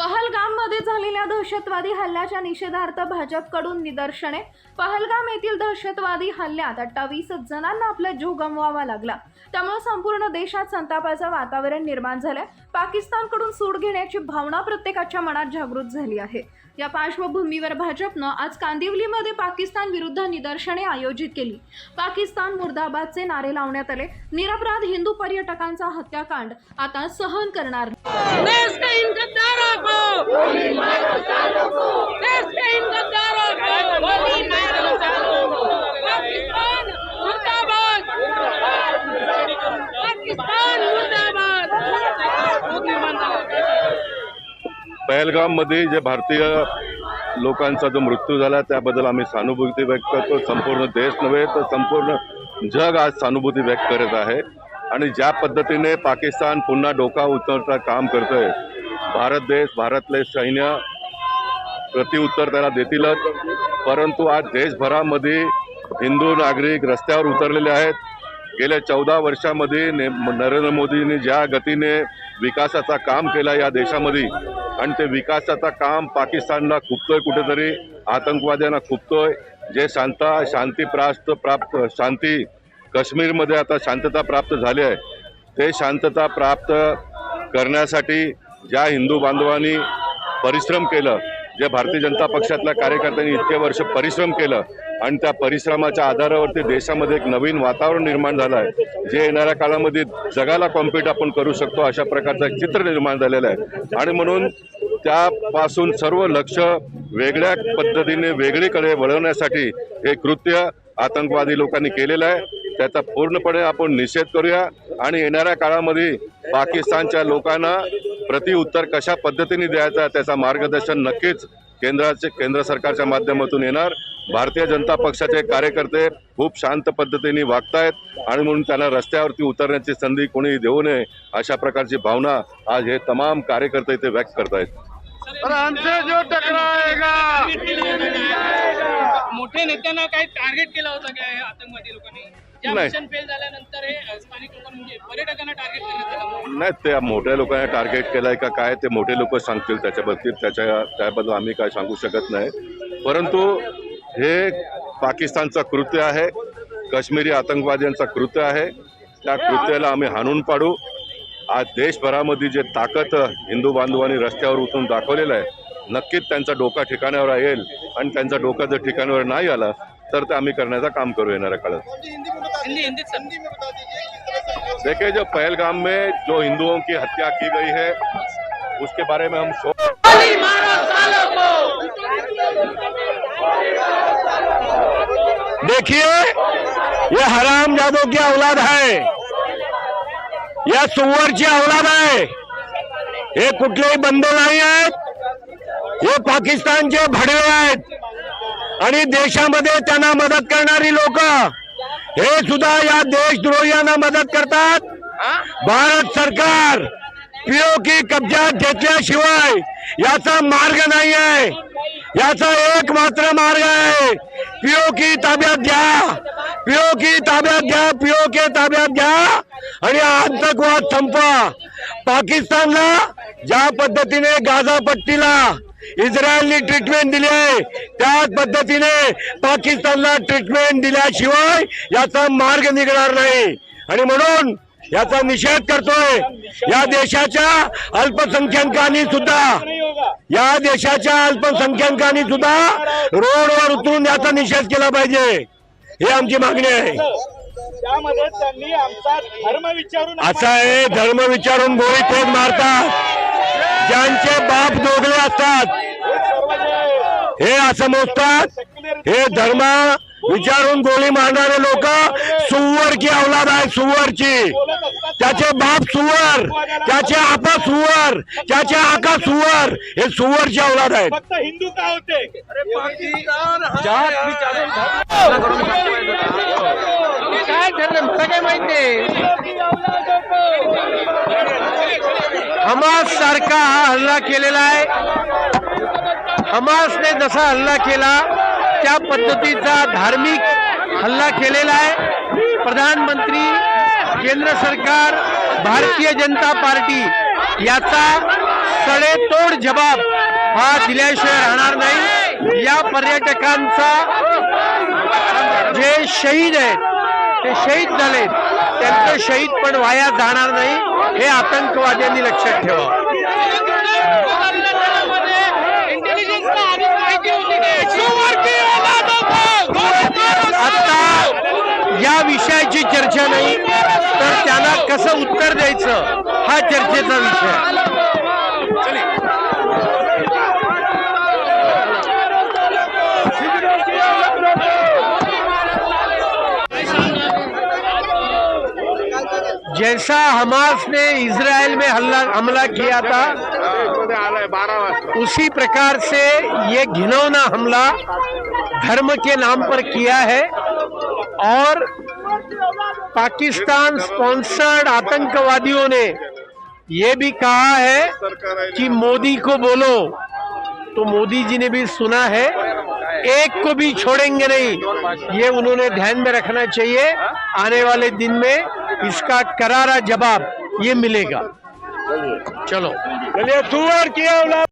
पहलगाममध्ये झालेल्या दहशतवादी हल्ल्याच्या निषेधार्थ भाजपकडून निदर्शने. पहलगाम येथील दहशतवादी हल्ल्यात अठ्ठावीस जणांना आपला जीव गमवावा लागला. त्यामुळे संपूर्ण देशात संतापाचं वातावरण निर्माण झालंय. पाकिस्तानकडून सूड घेण्याची भावना प्रत्येकाच्या मनात जागृत झाली आहे. या पार्श्वभूमीवर भाजपनं आज कांदिवलीमध्ये पाकिस्तान विरुद्ध निदर्शने आयोजित केली. पाकिस्तान मुर्दाबादचे नारे लावण्यात आले. निरपराध हिंदू पर्यटकांचा हत्याकांड आता सहन करणार नाही. देश के इन गद्दारों को देश के इन गद्दारों को गोली मारो पाकिस्तान मुर्दाबाद पाकिस्तान मुर्दाबाद बेलगाममध्ये जे भारतीय लोकांचा जो मृत्यू झाला त्याबद्दल आम्ही सहानुभूती व्यक्त करतो. संपूर्ण देश नव्हे तर संपूर्ण जग आज सहानुभूती व्यक्त करत आहे. आणि ज्या पद्धतीने पाकिस्तान पुन्हा डोका उचलता काम करतोय भारत देश भारतले सैन्य प्रतिउत्तर त्याला देतीलच. परंतु आज देशभरामध्ये हिंदू नागरिक रस्त्यावर उतरलेले आहेत. गेल्या चौदा वर्षामध्ये ने नरेंद्र मोदींनी ज्या गतीने विकासाचा काम केला या देशामध्ये आणि ते विकासाचं काम पाकिस्तानला खुपतोय कुठेतरी. आतंकवाद्यांना खुपतोय. जे शांता शांती प्राप्त प्राप्त शांती काश्मीरमध्ये आता शांतता प्राप्त झाली आहे. ते शांतता प्राप्त करण्यासाठी ज्या हिंदू बांधवांनी परिश्रम केलं जे भारतीय जनता पक्षातल्या कार्यकर्त्यांनी इतके वर्ष परिश्रम केलं आणि त्या परिश्रमाच्या आधारावरती देशामध्ये एक नवीन वातावरण निर्माण झालं आहे जे येणाऱ्या काळामध्ये जगाला कॉम्पिट आपण करू शकतो अशा प्रकारचं एक चित्र निर्माण झालेलं आहे. आणि म्हणून त्यापासून सर्व लक्ष वेगळ्या पद्धतीने वेगळीकडे वळवण्यासाठी हे कृत्य आतंकवादी लोकांनी केलेलं आहे. त्याचा पूर्णपणे आपण निषेध करूया. आणि येणाऱ्या काळामध्ये पाकिस्तानच्या लोकांना प्रतिउत्तर कशा पद्धतीने द्यायचा त्याचा मार्गदर्शन नक्कीच केंद्राचे केंद्र सरकारच्या माध्यमातून येणार. भारतीय जनता पक्षाचे कार्यकर्ते खूप शांत पद्धतीने वागतायत आणि म्हणून त्यांना रस्त्यावरती उतरण्याची संधी कोणी देऊ नये अशा प्रकारची भावना आज हे तमाम कार्यकर्ते इथे व्यक्त करतायत. और हमसे जो टकराएगा मोठ्या नेत्यांना काही टार्गेट केलं होतं आतंकवादी लोकांनी? नाही. मिशन फेल झाल्यानंतर हे अ, स्थानिक लोकांना म्हणजे पर्यटकांना टार्गेट करण्यात आलं नाही त्या मोठ्या लोकांना टार्गेट केलंय का काय ते मोठे लोक सांगतील त्याच्या बाबतीत. त्याच्या त्याबद्दल आम्ही काय सांगू शकत नाही. परंतु हे पाकिस्तानचं कृत्य आहे काश्मीरी आतंकवाद्यांचं कृत्य आहे. त्या कृत्याला आम्ही हाणून पाडू. आज देशभरामध्ये जे ताकद हिंदू बांधवांनी रस्त्यावर उतरून दाखवलेलं आहे नक्कीच त्यांचा डोका ठिकाणावर येईल. आणि त्यांचा डोका जर ठिकाणावर नाही आला तर ते आम्ही करण्याचं काम करू येणाऱ्या काळात. हिंदी देखिए जो पहलगाम में जो हिंदुओं की हत्या की गई है उसके बारे में हम शोक को। देखिए ये हराम जादों की औलाद है। या सुवरची औलाद आहे हे कुठलेही बंद नाही आहेत हे पाकिस्तानचे भडवे आहेत आणि देशामध्ये त्यांना मदत करणारी लोक हे सुद्धा या देशद्रोहियांना मदत करतात. भारत सरकार पीओकी कब्जात घेतल्याशिवाय याचा मार्ग नाही आहे याचा एक मात्र मार्ग आहे. पीओकी ताब्यात घ्या. पीओकी ताब्यात घ्या. पीओके ताब्यात घ्या. आणि आतंकवाद संपवा. पाकिस्तानला ज्या पद्धतीने गाझा पट्टीला इस्रायलनी ट्रीटमेंट दिली आहे त्याच पद्धतीने पाकिस्तानला ट्रीटमेंट दिल्याशिवाय याचा मार्ग निघणार नाही. आणि म्हणून याचा निषेध करतोय. या देशाच्या अल्पसंख्याकांनी सुद्धा या देशाच्या अल्पसंख्याकांनी सुद्धा रोडवर उतरून याचा निषेध केला पाहिजे. ही आमची मागणी आहे. त्यामध्ये त्यांनी आमचा धर्म विचारून असं आहे धर्म विचारून गोळी तोड मारतात ज्यांचे बाप दोघले असतात हे असं मोजतात हे धर्म विचारून गोळी मारणारे लोक सुवर की अवलाद आहे सुवरची त्याचे बाप सुवर त्याचे आपा सुवर त्याचे आका सुवर हे सुवरची अवलाद आहेत. फक्त हिंदू का होते? काय ठरलं मला काय माहीत? हमास सारखा हा हल्ला केलेला आहे. हमासने जसा हल्ला केला त्या पद्धतीचा धार्मिक हल्ला केलेला आहे. प्रधानमंत्री केंद्र सरकार भारतीय जनता पार्टी याचा सडेतोड जबाब हा दिल्याशिवाय राहणार नाही. या पर्यटकांचा जे शहीद आहेत ते शहीद झालेत त्यांचं शहीद पण वाया जाणार नाही हे आतंकवाद्यांनी लक्षात ठेवा. आता या विषयाची चर्चा नाही. तर उत्तर द्यायचं? हा चर्चेचा विषय. जैसा हमास ने इसराइल में हल्ला, हमला किया था, उसी प्रकार से ये घिनौना हमला धर्म के नाम पर किया है और पाकिस्तान स्पॉन्सर्ड आतंकवादियों ने ये भी कहा है कि मोदी को बोलो। तो मोदी जी ने भी सुना है, एक को भी छोड़ेंगे नहीं। ये उन्होंने ध्यान में रखना चाहिए। आने वाले दिन में इसका करारा जवाब ये मिलेगा। चलो। चलिए सुअर की औलाद